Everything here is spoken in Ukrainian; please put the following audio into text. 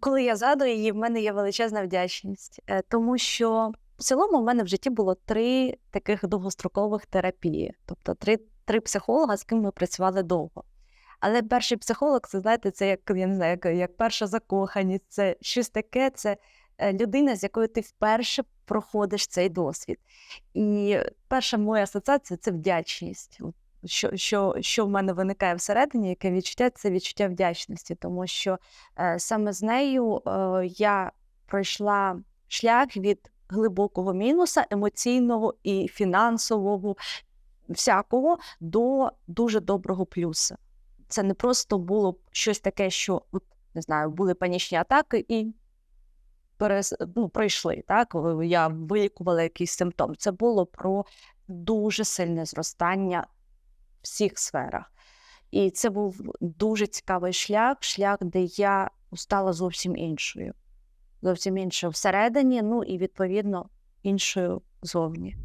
коли я згадую її, в мене є величезна вдячність, е, тому що в цілому в мене в житті було три таких довгострокових терапії, тобто три, три психолога, з ким ми працювали довго. Але перший психолог, це знаєте, це як я не знаю, як, як перша закоханість, це щось таке, це е, людина, з якою ти вперше проходиш цей досвід. І перша моя асоціація це вдячність. Що, що, що в мене виникає всередині, яке відчуття, це відчуття вдячності, тому що е, саме з нею е, я пройшла шлях від глибокого мінуса, емоційного і фінансового, всякого, до дуже доброго плюса. Це не просто було щось таке, що от, не знаю, були панічні атаки і перес... ну, пройшли. Так? Я вилікувала якийсь симптом. Це було про дуже сильне зростання всіх сферах. І це був дуже цікавий шлях, шлях, де я стала зовсім іншою. Зовсім іншою всередині, ну і відповідно іншою зовні.